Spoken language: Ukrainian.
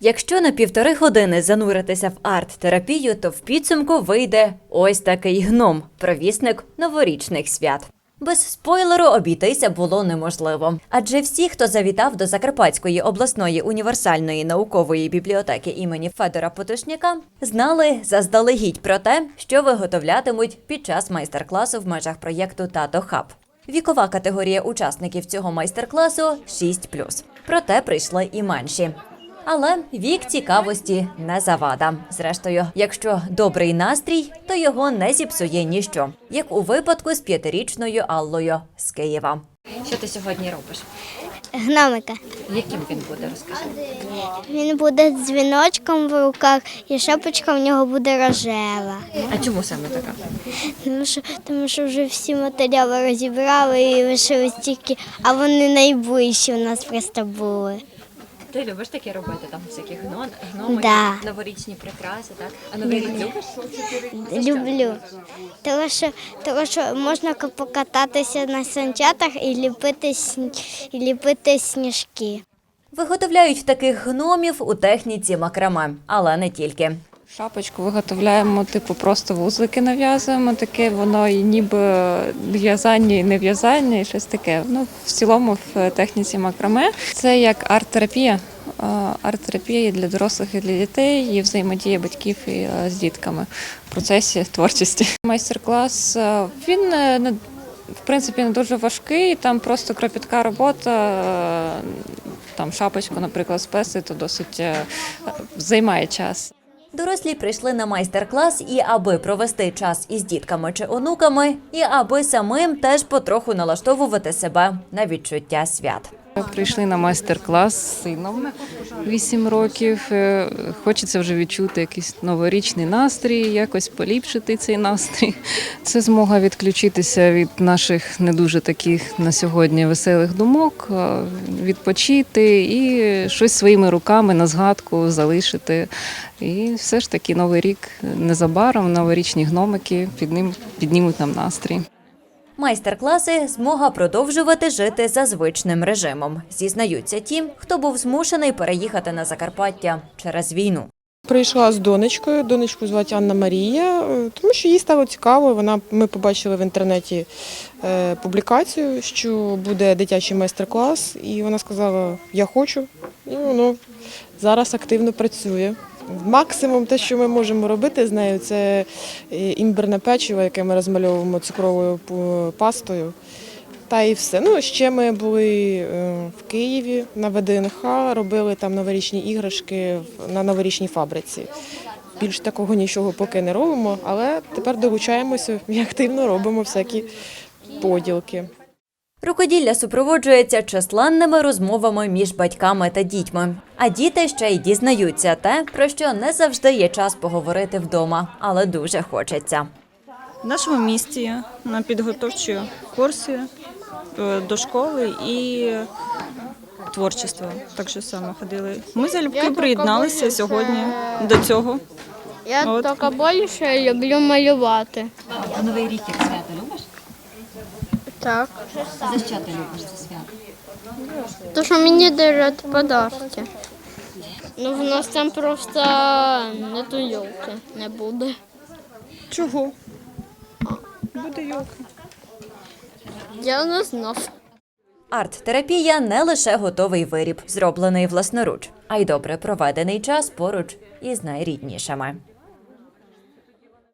Якщо на півтори години зануритися в арт-терапію, то в підсумку вийде ось такий гном, провісник новорічних свят. Без спойлеру обійтися було неможливо, адже всі, хто завітав до Закарпатської обласної універсальної наукової бібліотеки імені Федора Потушняка, знали заздалегідь про те, що виготовлятимуть під час майстер-класу в межах проєкту Тато Хаб. Вікова категорія учасників цього майстер-класу 6+. Проте прийшли і менші. Але вік цікавості не завада. Зрештою, якщо добрий настрій, то його не зіпсує ніщо, як у випадку з п'ятирічною Аллою з Києва. Що ти сьогодні робиш? Гномика. Яким він буде розкажи? Він буде з дзвіночком в руках, і шапочка в нього буде рожева. А чому саме така? Тому що, тому що вже всі матеріали розібрали і лишились тільки, а вони найближчі у нас просто були. Ти любиш таке робити? Там всякі гном, гноми, Да. новорічні прикраси, так? А новий рік любиш? Люблю. Тому що, тому що можна ка- покататися на санчатах і ліпити, сні- і ліпити сніжки. Виготовляють таких гномів у техніці макраме, але не тільки. Шапочку виготовляємо, типу, просто вузлики нав'язуємо, таке воно і ніби в'язання і не в'язання, і щось таке. Ну, в цілому в техніці макраме. Це як арт-терапія. Е, Арт-терапія для дорослих і для дітей, і взаємодія батьків і е, з дітками в процесі творчості. Майстер-клас е, він е, в принципі не дуже важкий, там просто кропітка робота. е, Там шапочку, наприклад, спеси, то досить е, займає час. Дорослі прийшли на майстер-клас і аби провести час із дітками чи онуками, і аби самим теж потроху налаштовувати себе на відчуття свят. Прийшли на майстер-клас з сином 8 років. Е, Хочеться вже відчути якийсь новорічний настрій, якось поліпшити цей настрій. Це змога відключитися від наших не дуже таких на сьогодні веселих думок, відпочити і щось своїми руками на згадку залишити. І все ж таки новий рік незабаром, новорічні гномики під піднімуть нам настрій. Майстер-класи змога продовжувати жити за звичним режимом. Зізнаються ті, хто був змушений переїхати на Закарпаття через війну. Прийшла з донечкою, донечку звати Анна Марія, е, тому що їй стало цікаво. Вона ми побачили в інтернеті е, публікацію, що буде дитячий майстер-клас, і вона сказала, я хочу. І воно зараз активно працює. Максимум те, що ми можемо робити з нею, це е, імбирне печиво, яке ми розмальовуємо цукровою пастою. Та і все. Ну, ще ми були е, в Києві на ВДНХ, робили там новорічні іграшки на новорічній фабриці. Більш такого нічого поки не робимо, але тепер долучаємося і активно робимо всякі поділки. Рукоділля супроводжується численними розмовами між батьками та дітьми. А діти ще й дізнаються те, про що не завжди є час поговорити вдома, але дуже хочеться. В нашому місті на підготовчі курси е, до школи і творчество. Так що саме ходили. Ми залюбки приєдналися сьогодні до цього. Я От. тільки більше люблю малювати. А новий рік як свято любиш? Так. За що ти любиш це свято? То, що мені дарять подарки. Ну, в нас там просто не до йолки не буде. Чого? Буде йолка. Я не знав. Арт-терапія не лише готовий виріб, зроблений власноруч, а й добре проведений час поруч із найріднішими.